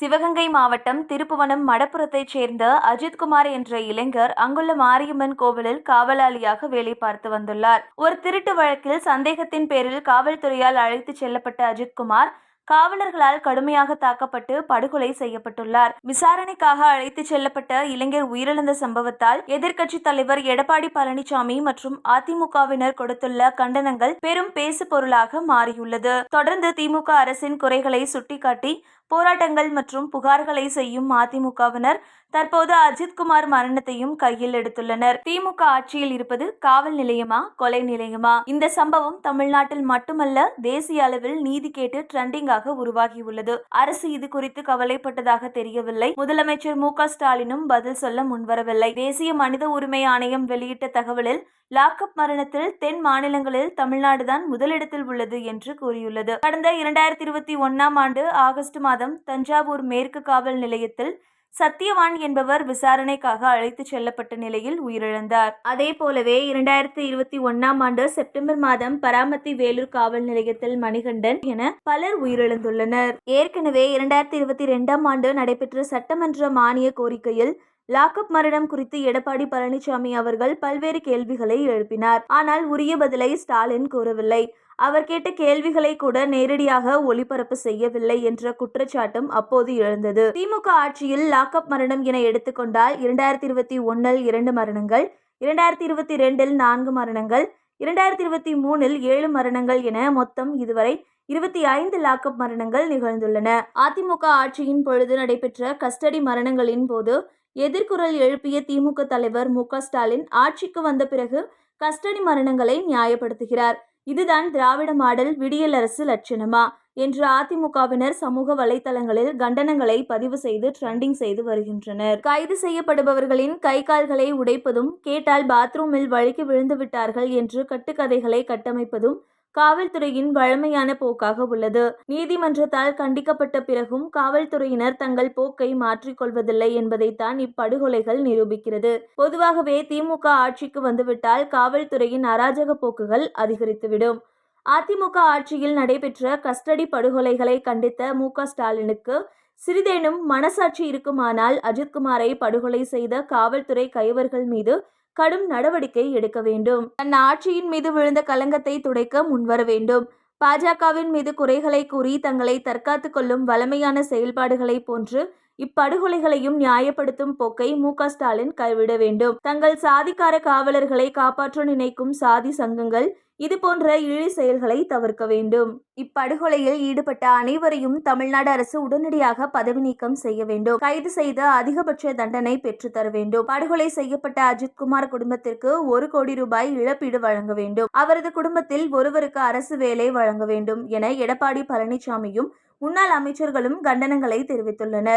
சிவகங்கை மாவட்டம் திருப்புவனம் மடப்புறத்தைச் சேர்ந்த அஜித்குமார் என்ற இளைஞர் அங்குள்ள மாரியம்மன் கோவிலில் காவலாளியாக வேலை பார்த்து வந்துள்ளார். ஒரு திருட்டு வழக்கில் சந்தேகத்தின் பேரில் காவல்துறையால் அழைத்துச் செல்லப்பட்ட அஜித்குமார் காவலர்களால் கடுமையாக தாக்கப்பட்டு படுகொலை செய்யப்பட்டுள்ளார். விசாரணைக்காக அழைத்துச் செல்லப்பட்ட இளைஞர் உயிரிழந்த சம்பவத்தால் எதிர்க்கட்சித் தலைவர் எடப்பாடி பழனிசாமி மற்றும் அதிமுகவினர் கொடுத்துள்ள கண்டனங்கள் பெரும் பேசு பொருளாக மாறியுள்ளது. தொடர்ந்து திமுக அரசின் குறைகளை சுட்டிக்காட்டி போராட்டங்கள் மற்றும் புகார்களை செய்யும் அதிமுகவினர் தற்போது அஜித்குமார் மரணத்தையும் கையில் எடுத்துள்ளனர். திமுக ஆட்சியில் இருப்பது காவல் நிலையமா கொலை நிலையமா? இந்த சம்பவம் தமிழ்நாட்டில் மட்டுமல்ல தேசிய அளவில் நீதி கேட்டு ட்ரெண்டிங்காக உருவாகியுள்ளது. அரசு இது குறித்து கவலைப்பட்டதாக தெரியவில்லை. முதலமைச்சர் மு ஸ்டாலினும் பதில் சொல்ல முன்வரவில்லை. தேசிய மனித உரிமை ஆணையம் வெளியிட்ட தகவலில் லாக்அப் மரணத்தில் தென் மாநிலங்களில் தமிழ்நாடுதான் முதலிடத்தில் உள்ளது என்று கூறியுள்ளது. கடந்த இரண்டாயிரத்தி இருபத்தி ஒன்னாம் ஆண்டு ஆகஸ்ட் மாதம் தஞ்சாவூர் மேற்கு காவல் நிலையத்தில் சத்தியவான் என்பவர் விசாரணைக்காக அழைத்துச் செல்லப்பட்ட நிலையில் உயிரிழந்தார். அதே போலவே இரண்டாயிரத்தி இருபத்தி ஒன்னாம் ஆண்டு செப்டம்பர் மாதம் பராமத்தி வேலூர் காவல் நிலையத்தில் மணிகண்டன் என பலர் உயிரிழந்துள்ளனர். ஏற்கனவே இரண்டாயிரத்தி இருபத்தி இரண்டாம் ஆண்டு நடைபெற்ற சட்டமன்ற மானிய கோரிக்கையில் லாக்அப் மரணம் குறித்து எடப்பாடி பழனிசாமி அவர்கள் பல்வேறு கேள்விகளை எழுப்பினார். ஆனால் உரிய பதிலை ஸ்டாலின் கூறவில்லை. அவர் கேட்ட கேள்விகளை கூட நேரடியாக ஒளிபரப்பு செய்யவில்லை என்ற குற்றச்சாட்டும் அப்போது எழுந்தது. திமுக ஆட்சியில் லாக்அப் மரணம் என எடுத்துக்கொண்டால் இரண்டாயிரத்தி இருபத்தி ஒன்னில் இரண்டு மரணங்கள் இரண்டாயிரத்தி இருபத்தி ரெண்டில் நான்கு மரணங்கள் இரண்டாயிரத்தி இருபத்தி மூணில் ஏழு மரணங்கள் என மொத்தம் இதுவரை இருபத்தி ஐந்து லாக்அப் மரணங்கள் நிகழ்ந்துள்ளன. அதிமுக ஆட்சியின் பொழுது நடைபெற்ற கஸ்டடி மரணங்களின் போது எதிர்குரல் எழுப்பிய திமுக தலைவர் மு ஸ்டாலின் ஆட்சிக்கு வந்த பிறகு கஸ்டடி மரணங்களை நியாயப்படுத்துகிறார். இதுதான் திராவிட மாடல் விடியல் அரசு லட்சணமா என்று அதிமுகவினர் சமூக வலைதளங்களில் கண்டனங்களை பதிவு செய்து ட்ரெண்டிங் செய்து வருகின்றனர். கைது செய்யப்படுபவர்களின் கை கால்களை உடைப்பதும் கேட்டால் பாத்ரூமில் வழுக்கி விழுந்து விட்டார்கள் என்று கட்டுக்கதைகளை கட்டமைப்பதும் காவல்துறையின் வழமையான போக்காக உள்ளது. நீதிமன்றத்தால் கண்டிக்கப்பட்ட பிறகும் காவல்துறையினர் தங்கள் போக்கை மாற்றிக்கொள்வதில்லை என்பதைத்தான் இப்படுகொலைகள் நிரூபிக்கிறது. பொதுவாகவே திமுக ஆட்சிக்கு வந்துவிட்டால் காவல்துறையின் அராஜக போக்குகள் அதிகரித்துவிடும். அதிமுக ஆட்சியில் நடைபெற்ற கஸ்டடி படுகொலைகளை கண்டித்த மு ஸ்டாலினுக்கு சிறிதேனும் மனசாட்சி இருக்குமானால் அஜித்குமாரை படுகொலை செய்த காவல்துறை கைவர்கள் மீது கடும் நடவடிக்கை எடுக்க வேண்டும். தன் ஆட்சியின் மீது விழுந்த கலங்கத்தை துடைக்க முன்வர வேண்டும். பாஜகவின் மீது குறைகளை கூறி தங்களை தற்காத்துக் கொள்ளும் வளமையான செயல்பாடுகளை போன்று இப்படுகொலைகளையும் நியாயப்படுத்தும் போக்கை மு. ஸ்டாலின் கைவிட வேண்டும். தங்கள் சாதிக்கார காவலர்களை காப்பாற்ற நினைக்கும் சாதி சங்கங்கள் இது போன்ற இழி செயல்களை தவிர்க்க வேண்டும். இப்படுகொலையில் ஈடுபட்ட அனைவரையும் தமிழ்நாடு அரசு உடனடியாக பதவி நீக்கம் செய்ய வேண்டும். கைது செய்து அதிகபட்ச தண்டனை பெற்று தர வேண்டும். படுகொலை செய்யப்பட்ட அஜித்குமார் குடும்பத்திற்கு ஒரு கோடி ரூபாய் இழப்பீடு வழங்க வேண்டும். அவரது குடும்பத்தில் ஒருவருக்கு அரசு வேலை வழங்க வேண்டும் என எடப்பாடி பழனிசாமியும் முன்னாள் அமைச்சர்களும் கண்டனங்களை தெரிவித்துள்ளனர்.